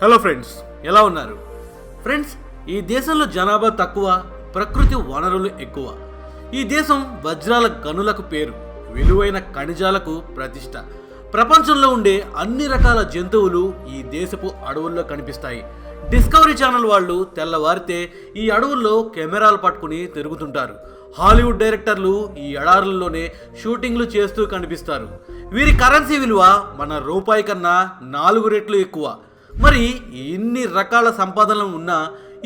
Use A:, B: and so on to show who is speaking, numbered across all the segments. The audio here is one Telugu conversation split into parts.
A: హలో ఫ్రెండ్స్ ఎలా ఉన్నారు? ఫ్రెండ్స్ ఈ దేశంలో జనాభా తక్కువ ప్రకృతి వనరులు ఎక్కువ. ఈ దేశం వజ్రాల గనులకు పేరు విలువైన ఖనిజాలకు ప్రతిష్ట. ప్రపంచంలో ఉండే అన్ని రకాల జంతువులు ఈ దేశపు అడవుల్లో కనిపిస్తాయి. డిస్కవరీ ఛానల్ వాళ్ళు తెల్లవారితే ఈ అడవుల్లో కెమెరాలు పట్టుకుని తిరుగుతుంటారు. హాలీవుడ్ డైరెక్టర్లు ఈ ఎడారుల్లోనే షూటింగ్లు చేస్తూ కనిపిస్తారు. వీరి కరెన్సీ విలువ మన రూపాయి కన్నా నాలుగు రెట్లు ఎక్కువ. మరి ఇన్ని రకాల సంపాదనలు ఉన్నా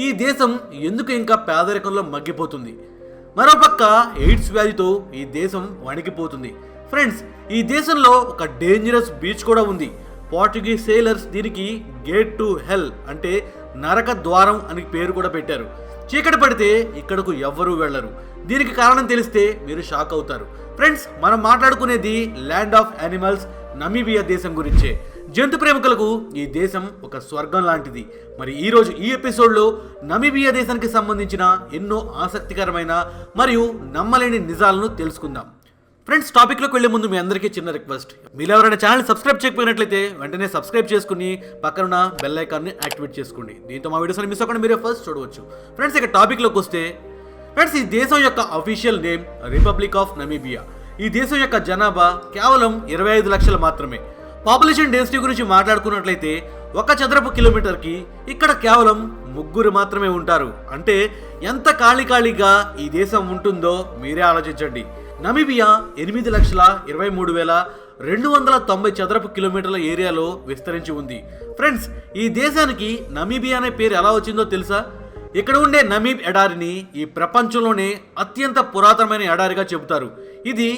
A: ఈ దేశం ఎందుకు ఇంకా పేదరికంలో మగ్గిపోతుంది? మరోపక్క ఎయిడ్స్ వ్యాధితో ఈ దేశం వణికిపోతుంది. ఫ్రెండ్స్ ఈ దేశంలో ఒక డేంజరస్ బీచ్ కూడా ఉంది. పోర్చుగీస్ సేలర్స్ దీనికి గేట్ టు హెల్ అంటే నరక ద్వారం అని పేరు కూడా పెట్టారు. చీకటి పడితే ఇక్కడకు ఎవ్వరూ వెళ్ళరు. దీనికి కారణం తెలిస్తే మీరు షాక్ అవుతారు. ఫ్రెండ్స్ మనం మాట్లాడుకునేది ల్యాండ్ ఆఫ్ యానిమల్స్ నమీబియా దేశం గురించే. జంతు ప్రేమికులకు ఈ దేశం ఒక స్వర్గం లాంటిది. మరి ఈరోజు ఈ ఎపిసోడ్లో నమీబియా దేశానికి సంబంధించిన ఎన్నో ఆసక్తికరమైన మరియు నమ్మలేని నిజాలను తెలుసుకుందాం. ఫ్రెండ్స్ టాపిక్లోకి వెళ్ళే ముందు మీ అందరికీ చిన్న రిక్వెస్ట్. మీరు ఎవరైనా ఛానల్ సబ్స్క్రైబ్ చేయకపోయినట్లయితే వెంటనే సబ్స్క్రైబ్ చేసుకుని పక్కన బెల్ ఐకాన్ని యాక్టివేట్ చేసుకోండి. దీంతో మా వీడియోస్ని మిస్ అవ్వకుండా మీరే ఫస్ట్ చూడవచ్చు. ఫ్రెండ్స్ ఇక టాపిక్లోకి వస్తే ఫ్రెండ్స్ ఈ దేశం యొక్క official name Republic of Namibia. ఈ దేశం యొక్క జనాభా కేవలం ఇరవై ఐదు లక్షలు మాత్రమే. పాపులేషన్ డెన్సిటీ గురించి మాట్లాడుకున్నట్లయితే ఒక చదరపు కిలోమీటర్కి ఇక్కడ కేవలం ముగ్గురు మాత్రమే ఉంటారు. అంటే ఎంత ఖాళీ ఖాళీగా ఈ దేశం ఉంటుందో మీరే ఆలోచించండి. నమీబియా ఎనిమిది లక్షల ఇరవై మూడు వేల రెండు వందల తొంభై చదరపు కిలోమీటర్ల ఏరియాలో విస్తరించి ఉంది. ఫ్రెండ్స్ ఈ దేశానికి నమీబియా అనే పేరు ఎలా వచ్చిందో తెలుసా? ఇక్కడ ఉండే నమీబ్ ఎడారిని ఈ ప్రపంచంలోనే అత్యంత పురాతనమైన ఎడారిగా చెబుతారు. ఇది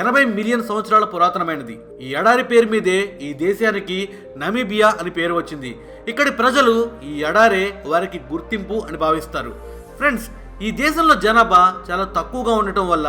A: ఎనభై మిలియన్ సంవత్సరాల పురాతనమైనది. ఈ ఎడారి పేరు మీదే ఈ దేశానికి నమీబియా అని పేరు వచ్చింది. ఇక్కడి ప్రజలు ఈ ఎడారే వారికి గుర్తింపు అని భావిస్తారు. ఫ్రెండ్స్ ఈ దేశంలో జనాభా చాలా తక్కువగా ఉండటం వల్ల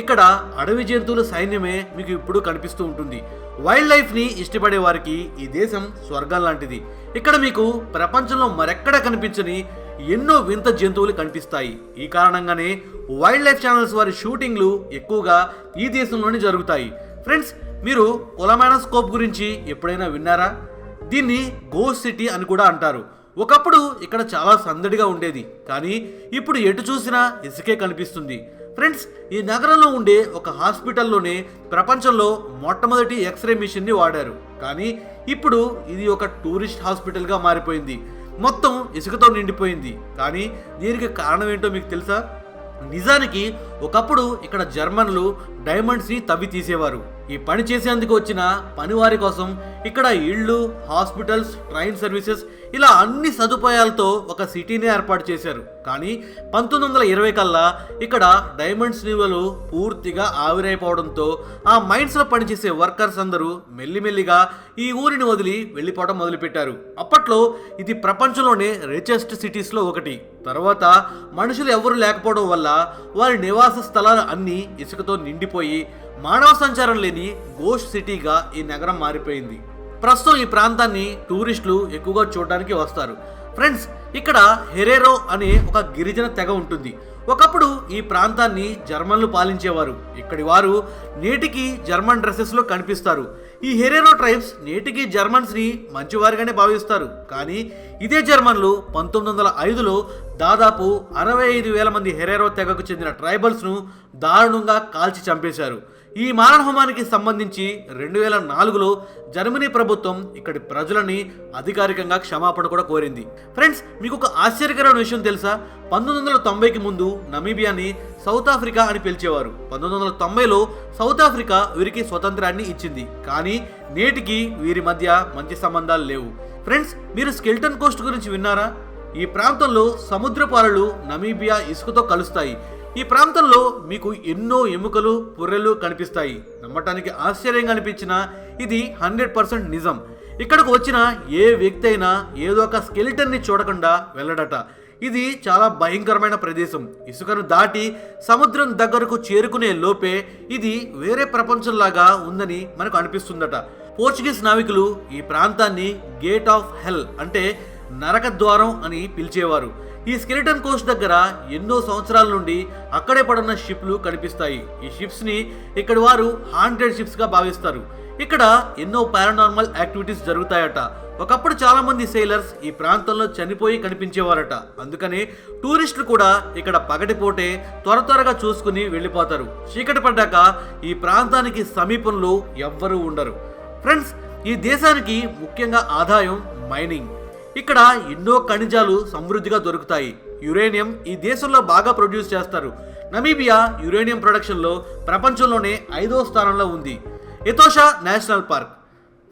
A: ఇక్కడ అడవి జంతువుల సైన్యమే మీకు ఇప్పుడు కనిపిస్తూ ఉంటుంది. వైల్డ్ లైఫ్ని ఇష్టపడే వారికి ఈ దేశం స్వర్గం లాంటిది. ఇక్కడ మీకు ప్రపంచంలో మరెక్కడ కనిపించని ఎన్నో వింత జంతువులు కనిపిస్తాయి. ఈ కారణంగానే వైల్డ్ లైఫ్ ఛానల్స్ వారి షూటింగ్లు ఎక్కువగా ఈ దేశంలోనే జరుగుతాయి. ఫ్రెండ్స్ మీరు కొలమైన స్కోప్ గురించి ఎప్పుడైనా విన్నారా? దీన్ని గో సిటీ అని కూడా అంటారు. ఒకప్పుడు ఇక్కడ చాలా సందడిగా ఉండేది. కానీ ఇప్పుడు ఎటు చూసినా ఇసుకే కనిపిస్తుంది. ఫ్రెండ్స్ ఈ నగరంలో ఉండే ఒక హాస్పిటల్లోనే ప్రపంచంలో మొట్టమొదటి ఎక్స్రే మిషన్ని వాడారు. కానీ ఇప్పుడు ఇది ఒక టూరిస్ట్ హాస్పిటల్గా మారిపోయింది. మొత్తం ఇసుకతో నిండిపోయింది. కానీ దీనికి కారణం ఏంటో మీకు తెలుసా? నిజానికి ఒకప్పుడు ఇక్కడ జర్మన్లు డైమండ్స్ని తవ్వి తీసేవారు. ఈ పని చేసేందుకు వచ్చిన పనివారి కోసం ఇక్కడ ఇళ్ళు హాస్పిటల్స్ ట్రైన్ సర్వీసెస్ ఇలా అన్ని సదుపాయాలతో ఒక సిటీని ఏర్పాటు చేశారు. కానీ పంతొమ్మిది వందల ఇరవై కల్లా ఇక్కడ డైమండ్స్ నిల్వలు పూర్తిగా ఆవిరైపోవడంతో ఆ మైన్స్లో పనిచేసే వర్కర్స్ అందరూ మెల్లిమెల్లిగా ఈ ఊరిని వదిలి వెళ్ళిపోవడం మొదలుపెట్టారు. అప్పట్లో ఇది ప్రపంచంలోనే రిచెస్ట్ సిటీస్లో ఒకటి. తర్వాత మనుషులు ఎవరు లేకపోవడం వల్ల వారి నివాస స్థలాలు అన్నీ ఇసుకతో నిండిపోయి మానవ సంచారం లేని గోష్ సిటీగా ఈ నగరం మారిపోయింది. ప్రస్తుతం ఈ ప్రాంతాన్ని టూరిస్టులు ఎక్కువగా చూడడానికి వస్తారు. ఫ్రెండ్స్ ఇక్కడ హెరేరో అనే ఒక గిరిజన తెగ ఉంటుంది. ఒకప్పుడు ఈ ప్రాంతాన్ని జర్మన్లు పాలించేవారు. ఇక్కడి వారు నేటికి జర్మన్ డ్రెస్సెస్లో కనిపిస్తారు. ఈ హెరేరో ట్రైబ్స్ నేటికి జర్మన్స్ని మంచివారిగానే భావిస్తారు. కానీ ఇదే జర్మన్లు పంతొమ్మిది వందల ఐదులో దాదాపు అరవై ఐదు వేల మంది హెరేరో తెగకు చెందిన ట్రైబల్స్ను దారుణంగా కాల్చి చంపేశారు. ఈ మారణహోమానికి సంబంధించి రెండు వేల నాలుగులో జర్మనీ ప్రభుత్వం ఇక్కడి ప్రజలని అధికారికంగా క్షమాపణ కూడా కోరింది. ఫ్రెండ్స్ మీకు ఒక ఆశ్చర్యకరమైన విషయం తెలుసా? పంతొమ్మిది వందల తొంభైకి ముందు నమీబియాని సౌత్ ఆఫ్రికా అని పిలిచేవారు. పంతొమ్మిది వందల తొంభైలో సౌత్ ఆఫ్రికా వీరికి స్వతంత్రాన్ని ఇచ్చింది. కానీ నేటికి వీరి మధ్య మంచి సంబంధాలు లేవు. ఫ్రెండ్స్ మీరు స్కెల్టన్ కోస్ట్ గురించి విన్నారా? ఈ ప్రాంతంలో సముద్రపు అలలు నమీబియా ఇసుకతో కలుస్తాయి. ఈ ప్రాంతంలో మీకు ఎన్నో ఎముకలు పుర్రెలు కనిపిస్తాయి. నమ్మటానికి ఆశ్చర్యంగా అనిపించిన ఇది హండ్రెడ్ పర్సెంట్ నిజం. ఇక్కడకు వచ్చిన ఏ వ్యక్తి అయినా ఏదో ఒక స్కెలిటన్ని చూడకుండా వెళ్ళడట. ఇది చాలా భయంకరమైన ప్రదేశం. ఇసుకను దాటి సముద్రం దగ్గరకు చేరుకునే లోపే ఇది వేరే ప్రపంచంలాగా ఉందని మనకు అనిపిస్తుందట. పోర్చుగీస్ నావికులు ఈ ప్రాంతాన్ని గేట్ ఆఫ్ హెల్ అంటే నరక ద్వారం అని పిలిచేవారు. ఈ స్కెలిటన్ కోస్ట్ దగ్గర ఎన్నో సంవత్సరాల నుండి అక్కడే పడున్న షిప్లు కనిపిస్తాయి. ఈ షిప్స్ని వారు హాండ్రెడ్ షిప్స్గా భావిస్తారు. ఇక్కడ ఎన్నో పారానార్మల్ యాక్టివిటీస్ జరుగుతాయట. ఒకప్పుడు చాలా మంది సెయిలర్స్ ఈ ప్రాంతంలో చనిపోయి కనిపించేవారట. అందుకనే టూరిస్టులు కూడా ఇక్కడ పగటిపోటే త్వర త్వరగా చూసుకుని వెళ్ళిపోతారు. చీకటి పడ్డాక ఈ ప్రాంతానికి సమీపంలో ఎవ్వరూ ఉండరు. ఫ్రెండ్స్ ఈ దేశానికి ముఖ్యంగా ఆదాయం మైనింగ్ ఇక్కడ ఎన్నో ఖనిజాలు సమృద్ధిగా దొరుకుతాయి. యురేనియం ఈ దేశంలో బాగా ప్రొడ్యూస్ చేస్తారు. నమీబియా యురేనియం ప్రొడక్షన్లో ప్రపంచంలోనే ఐదో స్థానంలో ఉంది. ఎతోషా నేషనల్ పార్క్.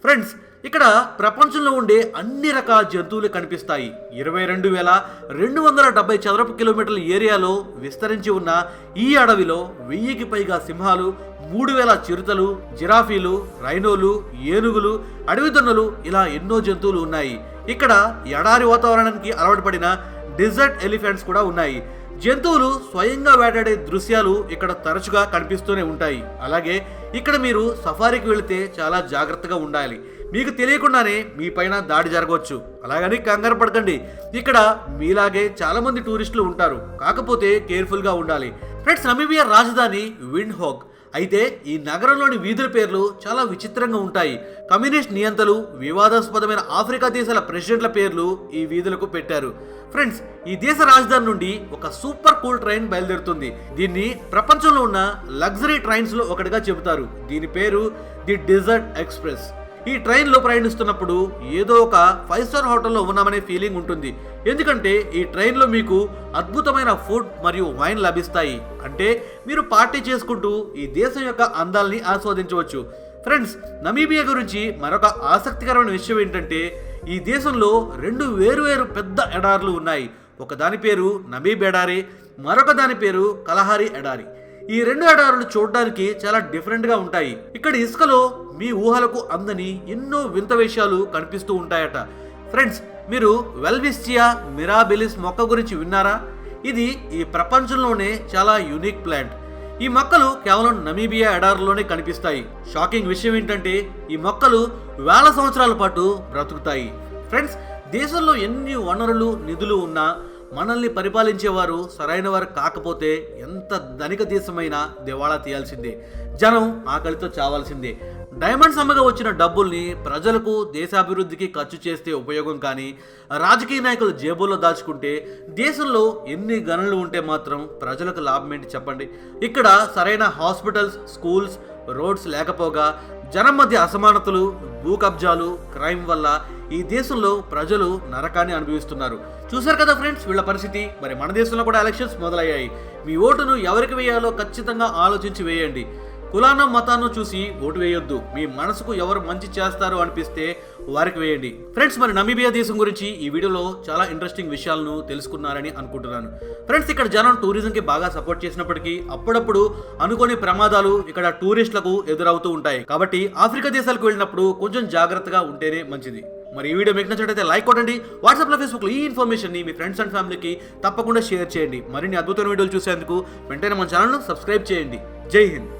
A: ఫ్రెండ్స్ ఇక్కడ ప్రపంచంలో ఉండే అన్ని రకాల జంతువులు కనిపిస్తాయి. ఇరవై రెండు వేల రెండు వందల డెబ్బై చదరపు కిలోమీటర్ల ఏరియాలో విస్తరించి ఉన్న ఈ అడవిలో వెయ్యికి పైగా సింహాలు మూడు వేల చిరుతలు జిరాఫీలు రైనోలు ఏనుగులు అడవి దొన్నలు ఇలా ఎన్నో జంతువులు ఉన్నాయి. ఇక్కడ ఎడారి వాతావరణానికి అలవాటు పడిన డిజర్ట్ ఎలిఫెంట్స్ కూడా ఉన్నాయి. జంతువులు స్వయంగా వేటాడే దృశ్యాలు ఇక్కడ తరచుగా కనిపిస్తూనే ఉంటాయి. అలాగే ఇక్కడ మీరు సఫారీకి వెళితే చాలా జాగ్రత్తగా ఉండాలి. మీకు తెలియకుండానే మీ పైన దాడి జరగవచ్చు. అలాగని కంగారు పడకండి. ఇక్కడ మీలాగే చాలా మంది టూరిస్టులు ఉంటారు. కాకపోతే కేర్ఫుల్గా ఉండాలి. ఫ్రెండ్స్ నమీబియా రాజధాని విండ్ హోక్ అయితే ఈ నగరంలోని వీధుల పేర్లు చాలా విచిత్రంగా ఉంటాయి. కమ్యూనిస్ట్ నియంతలు వివాదాస్పదమైన ఆఫ్రికా దేశాల ప్రెసిడెంట్ల పేర్లు ఈ వీధులకు పెట్టారు. ఫ్రెండ్స్ ఈ దేశ రాజధాని నుండి ఒక సూపర్ కూల్ ట్రైన్ బయలుదేరుతుంది. దీన్ని ప్రపంచంలో ఉన్న లగ్జరీ ట్రైన్స్లో ఒకటిగా చెబుతారు. దీని పేరు ది డిజర్ట్ ఎక్స్ప్రెస్. ఈ ట్రైన్లో ప్రయాణిస్తున్నప్పుడు ఏదో ఒక ఫైవ్ స్టార్ హోటల్లో ఉన్నామనే ఫీలింగ్ ఉంటుంది. ఎందుకంటే ఈ ట్రైన్లో మీకు అద్భుతమైన ఫుడ్ మరియు వైన్ లభిస్తాయి. అంటే మీరు పార్టీ చేసుకుంటూ ఈ దేశం యొక్క అందాల్ని ఆస్వాదించవచ్చు. ఫ్రెండ్స్ నమీబియా గురించి మరొక ఆసక్తికరమైన విషయం ఏంటంటే ఈ దేశంలో రెండు వేరువేరు పెద్ద ఎడార్లు ఉన్నాయి. ఒక దాని పేరు నమీబ్ ఎడారి మరొక దాని పేరు కలహారి ఎడారి. ఈ రెండు ఎడారులు చూడడానికి చాలా డిఫరెంట్గా ఉంటాయి. ఇక్కడ ఇసుకలో మీ ఊహలకు అందని ఎన్నో వింత విషయాలు కనిపిస్తూ ఉంటాయట. ఫ్రెండ్స్ మీరు వెల్విస్టియా మిరాబెలిస్ మొక్క గురించి విన్నారా? ఇది ఈ ప్రపంచంలోనే చాలా యూనిక్ ప్లాంట్ ఈ మొక్కలు కేవలం నమీబియా ఎడారులోనే కనిపిస్తాయి. షాకింగ్ విషయం ఏంటంటే ఈ మొక్కలు వేల సంవత్సరాల పాటు బ్రతుకుతాయి. ఫ్రెండ్స్ దేశంలో ఎన్ని వనరులు నిధులు ఉన్నా మనల్ని పరిపాలించేవారు సరైన వారు కాకపోతే ఎంత ధనిక దేశమైనా దివాళా తీయాల్సిందే. జనం ఆకలితో చావాల్సిందే. డైమండ్స్ అమ్మగా వచ్చిన డబ్బుల్ని ప్రజలకు దేశాభివృద్ధికి ఖర్చు చేస్తే ఉపయోగం కానీ రాజకీయ నాయకులు జేబుల్లో దాచుకుంటే దేశంలో ఎన్ని గనులు ఉంటే మాత్రం ప్రజలకు లాభం ఏంటి చెప్పండి. ఇక్కడ సరైన హాస్పిటల్స్ స్కూల్స్ రోడ్స్ లేకపోగా జనం మధ్య అసమానతలు భూ కబ్జాలు క్రైమ్ వల్ల ఈ దేశంలో ప్రజలు నరకాన్ని అనుభవిస్తున్నారు. చూశారు కదా ఫ్రెండ్స్ వీళ్ళ పరిస్థితి. మరి మన దేశంలో కూడా ఎలక్షన్స్ మొదలయ్యాయి. మీ ఓటును ఎవరికి వేయాలో ఖచ్చితంగా ఆలోచించి వేయండి. కులాన మతాన్ని చూసి ఓటు వేయొద్దు. మీ మనసుకు ఎవరు మంచి చేస్తారు అనిపిస్తే వారికి వేయండి. ఫ్రెండ్స్ మరి నమీబియా దేశం గురించి ఈ వీడియోలో చాలా ఇంట్రెస్టింగ్ విషయాలను తెలుసుకున్నారని అనుకుంటున్నాను. ఫ్రెండ్స్ ఇక్కడ జనం టూరిజంకి బాగా సపోర్ట్ చేసినప్పటికీ అప్పుడప్పుడు అనుకోని ప్రమాదాలు ఇక్కడ టూరిస్టులకు ఎదురవుతూ ఉంటాయి. కాబట్టి ఆఫ్రికా దేశాలకు వెళ్ళినప్పుడు కొంచెం జాగ్రత్తగా ఉంటేనే మంచిది. మరి ఈ వీడియో మీకు నచ్చినట్లయితే లైక్ కొట్టండి. వాట్సాప్లో ఫేస్బుక్లో ఈ ఇన్ఫర్మేషన్ని మీ ఫ్రెండ్స్ అండ్ ఫ్యామిలీకి తప్పకుండా షేర్ చేయండి. మరిన్ని అద్భుతమైన వీడియోలు చూసేందుకు వెంటనే మన ఛానల్ను సబ్స్క్రైబ్ చేయండి. జై హింద్.